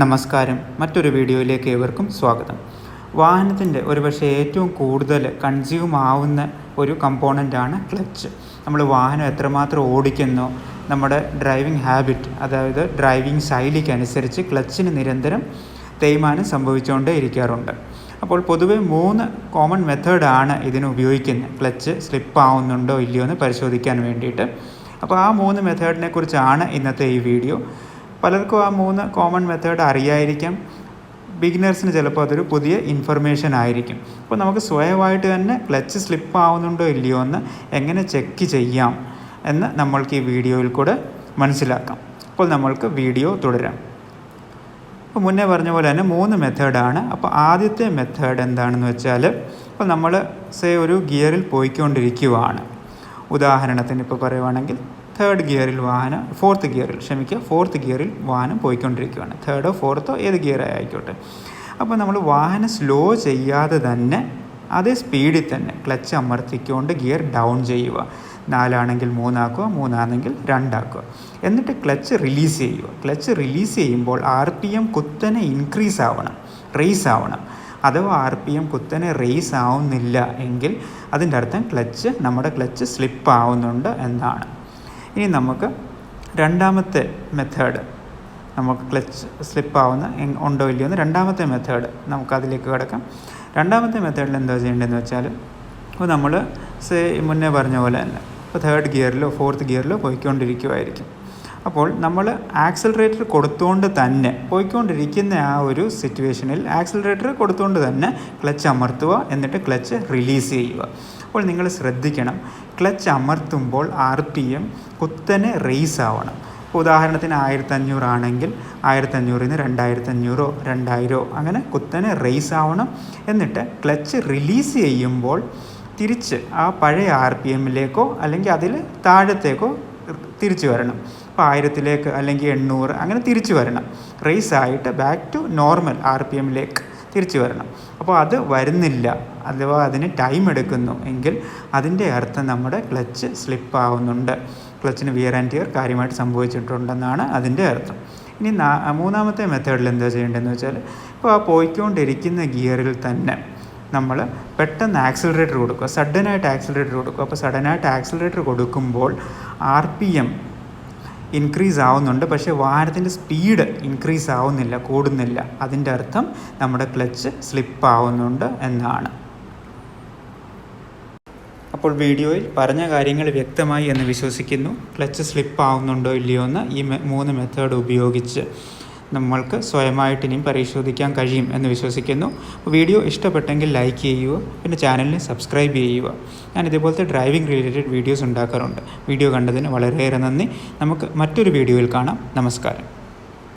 നമസ്കാരം. മറ്റൊരു വീഡിയോയിലേക്ക് ഏവർക്കും സ്വാഗതം. വാഹനത്തിന്റെ ഒരുപക്ഷെ ഏറ്റവും കൂടുതൽ കൺസ്യൂം ആവുന്ന ഒരു കമ്പോണന്റാണ് ക്ലച്ച് നമ്മൾ വാഹനം എത്രമാത്രം ഓടിക്കുന്നു നമ്മുടെ ഡ്രൈവിംഗ് ഹാബിറ്റ് അതായത് ഡ്രൈവിംഗ് ശൈലിക്ക് അനുസരിച്ച് ക്ലച്ചിന് നിരന്തരം തേയ്മാനം സംഭവിച്ചുകൊണ്ടേ ഇരിക്കാറുണ്ട്. അപ്പോൾ പൊതുവേ മൂന്ന് കോമൺ മെത്തേഡാണ് ഇതിന് ഉപയോഗിക്കുന്നത്. ക്ലച്ച് സ്ലിപ്പ് ആവുന്നുണ്ടോ ഇല്ലയോ എന്ന് പരിശോധിക്കാൻ വേണ്ടിയിട്ട്. അപ്പോൾ ആ മൂന്ന് മെത്തേഡിനെ കുറിച്ചാണ് ഇന്നത്തെ ഈ വീഡിയോ. പലർക്കും ആ മൂന്ന് കോമൺ മെത്തേഡ് അറിയായിരിക്കാം. ബിഗിനേഴ്സിന് ചിലപ്പോൾ അതൊരു പുതിയ ഇൻഫർമേഷൻ ആയിരിക്കും. അപ്പോൾ നമുക്ക് സ്വയമായിട്ട് തന്നെ ക്ലച്ച് സ്ലിപ്പ് ആവുന്നുണ്ടോ ഇല്ലയോ എന്ന് എങ്ങനെ ചെക്ക് ചെയ്യാം എന്ന് നമ്മൾക്ക് ഈ വീഡിയോയിൽ കൂടെ മനസ്സിലാക്കാം. അപ്പോൾ നമ്മൾക്ക് വീഡിയോ തുടരാം. അപ്പോൾ മുന്നേ പറഞ്ഞ പോലെ തന്നെ മൂന്ന് മെത്തേഡാണ് അപ്പോൾ ആദ്യത്തെ മെത്തേഡ് എന്താണെന്ന് വെച്ചാൽ ഇപ്പോൾ നമ്മൾ സേ ഒരു ഗിയറിൽ പോയിക്കൊണ്ടിരിക്കുവാണ്. ഉദാഹരണത്തിന് ഇപ്പോൾ പറയുവാണെങ്കിൽ തേർഡ് ഗിയറിൽ വാഹനം ഫോർത്ത് ഗിയറിൽ ക്ഷമിക്കുക ഫോർത്ത് ഗിയറിൽ വാഹനം പോയിക്കൊണ്ടിരിക്കുകയാണ്. തേർഡോ ഫോർത്തോ ഏത് ഗിയർ ആയിക്കോട്ടെ. അപ്പോൾ നമ്മൾ വാഹനം സ്ലോ ചെയ്യാതെ തന്നെ അതേ സ്പീഡിൽ തന്നെ ക്ലച്ച് അമർത്തിക്കൊണ്ട് ഗിയർ ഡൗൺ ചെയ്യുക. നാലാണെങ്കിൽ മൂന്നാക്കുക മൂന്നാണെങ്കിൽ രണ്ടാക്കുക. എന്നിട്ട് ക്ലച്ച് റിലീസ് ചെയ്യുക. ക്ലച്ച് റിലീസ് ചെയ്യുമ്പോൾ ആർ പി എം കുത്തനെ ഇൻക്രീസ് ആവണം റേസ് ആവണം. അഥവാ ആർ പി എം കുത്തനെ റേസ് ആവുന്നില്ല എങ്കിൽ അതിന്റെ അർത്ഥം ക്ലച്ച് നമ്മുടെ ക്ലച്ച് സ്ലിപ്പ് ആവുന്നുണ്ട് എന്നാണ്. ഇനി നമുക്ക് രണ്ടാമത്തെ മെത്തേഡ് നമുക്ക് ക്ലച്ച് സ്ലിപ്പാവുന്ന ഉണ്ടോ ഇല്ലയോ എന്ന് രണ്ടാമത്തെ മെത്തേഡ് നമുക്ക് അതിലേക്ക് കിടക്കാം. രണ്ടാമത്തെ മെത്തേഡിൽ എന്താ ചെയ്യേണ്ടതെന്ന് വെച്ചാൽ ഇപ്പോൾ നമ്മൾ സേ മുന്നേ പറഞ്ഞ പോലെ തന്നെ ഇപ്പോൾ തേർഡ് ഗിയറിലോ ഫോർത്ത് ഗിയറിലോ പോയിക്കൊണ്ടിരിക്കുമായിരിക്കും അപ്പോൾ നമ്മൾ ആക്സിലറേറ്റർ കൊടുത്തുകൊണ്ട് തന്നെ പോയിക്കൊണ്ടിരിക്കുന്ന ആ ഒരു സിറ്റുവേഷനിൽ ആക്സിലറേറ്റർ കൊടുത്തുകൊണ്ട് തന്നെ ക്ലച്ച് അമർത്തുക എന്നിട്ട് ക്ലച്ച് റിലീസ് ചെയ്യുക. അപ്പോൾ നിങ്ങൾ ശ്രദ്ധിക്കണം. ക്ലച്ച് അമർത്തുമ്പോൾ ആർ പി എം കുത്തനെ റേസ് ആവണം. ഉദാഹരണത്തിന് ആയിരത്തഞ്ഞൂറാണെങ്കിൽ ആയിരത്തഞ്ഞൂറിൽ നിന്ന് രണ്ടായിരത്തഞ്ഞൂറോ രണ്ടായിരോ അങ്ങനെ കുത്തനെ റേസ് ആവണം. എന്നിട്ട് ക്ലച്ച് റിലീസ് ചെയ്യുമ്പോൾ തിരിച്ച് ആ പഴയ ആർ പി എമ്മിലേക്കോ അല്ലെങ്കിൽ അതിൽ താഴത്തേക്കോ തിരിച്ചു വരണം. അപ്പോൾ ആയിരത്തിലേക്ക് അല്ലെങ്കിൽ എണ്ണൂറ് അങ്ങനെ തിരിച്ചു വരണം. റേസ് ആയിട്ട് back to normal R P എമ്മിലേക്ക് തിരിച്ചു വരണം. അപ്പോൾ അത് വരുന്നില്ല. അഥവാ അതിന് ടൈം എടുക്കുന്നു എങ്കിൽ അതിന്റെ അർത്ഥം നമ്മുടെ ക്ലച്ച് സ്ലിപ്പ് ആവുന്നുണ്ട്. ക്ലച്ചിന് വിയർ ആൻഡ് ടിയർ കാര്യമായിട്ട് സംഭവിച്ചിട്ടുണ്ടെന്നാണ് അതിന്റെ അർത്ഥം. ഇനി മൂന്നാമത്തെ മെത്തേഡിൽ എന്താ ചെയ്യേണ്ടതെന്ന് വെച്ചാൽ ഇപ്പോൾ ആ പോയിക്കൊണ്ടിരിക്കുന്ന ഗിയറിൽ തന്നെ നമ്മൾ പെട്ടെന്ന് ആക്സിലറേറ്റർ കൊടുക്കുക. സഡനായിട്ട് ആക്സിലറേറ്റർ കൊടുക്കുക. അപ്പോൾ സഡനായിട്ട് ആക്സിലറേറ്റർ കൊടുക്കുമ്പോൾ ആർ പി എം ഇൻക്രീസ് ആവുന്നുണ്ട്. പക്ഷേ വാഹനത്തിന്റെ സ്പീഡ് ഇൻക്രീസ് ആവുന്നില്ല കൂടുന്നില്ല. അതിന്റെ അർത്ഥം നമ്മുടെ ക്ലച്ച് സ്ലിപ്പ് ആവുന്നുണ്ട് എന്നാണ്. അപ്പോൾ വീഡിയോയിൽ പറഞ്ഞ കാര്യങ്ങൾ വ്യക്തമായി എന്ന് വിശ്വസിക്കുന്നു. ക്ലച്ച് സ്ലിപ്പ് ആവുന്നുണ്ടോ ഇല്ലയോ എന്ന് ഈ മൂന്ന് മെത്തേഡ് ഉപയോഗിച്ച് നമ്മൾക്ക് സ്വയമായിട്ട് ഇനിയും പരിശോധിക്കാൻ കഴിയും എന്ന് വിശ്വസിക്കുന്നു. വീഡിയോ ഇഷ്ടപ്പെട്ടെങ്കിൽ ലൈക്ക് ചെയ്യുക പിന്നെ ചാനലിനെ സബ്സ്ക്രൈബ് ചെയ്യുക. ഞാൻ ഇതുപോലത്തെ ഡ്രൈവിംഗ് റിലേറ്റഡ് വീഡിയോസ് ഉണ്ടാക്കാറുണ്ട്. വീഡിയോ കണ്ടതിന് വളരെയേറെ നന്ദി. നമുക്ക് മറ്റൊരു വീഡിയോയിൽ കാണാം. നമസ്കാരം.